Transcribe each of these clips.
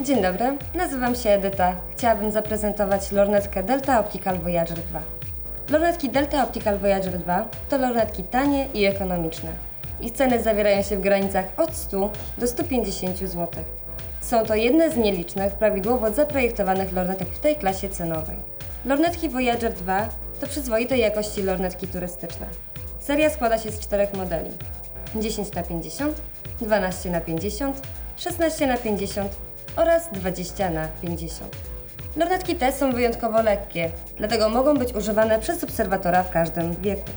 Dzień dobry, nazywam się Edyta. Chciałabym zaprezentować lornetkę Delta Optical Voyager 2. Lornetki Delta Optical Voyager 2 to lornetki tanie i ekonomiczne. Ich ceny zawierają się w granicach od 100 do 150 zł. Są to jedne z nielicznych prawidłowo zaprojektowanych lornetek w tej klasie cenowej. Lornetki Voyager 2 to przyzwoitej jakości lornetki turystyczne. Seria składa się z czterech modeli: 10 na 50, 12 na 50, 16 na 50 oraz 20 na 50. Lornetki te są wyjątkowo lekkie, dlatego mogą być używane przez obserwatora w każdym wieku.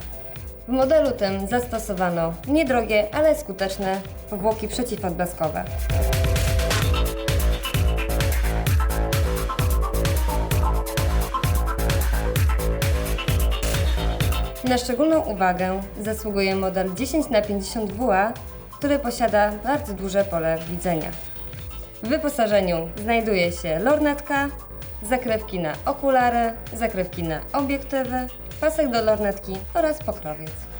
W modelu tym zastosowano niedrogie, ale skuteczne powłoki przeciwodblaskowe. Na szczególną uwagę zasługuje model 10 na 50 WA, który posiada bardzo duże pole widzenia. W wyposażeniu znajduje się lornetka, zakrywki na okulary, zakrywki na obiektywy, pasek do lornetki oraz pokrowiec.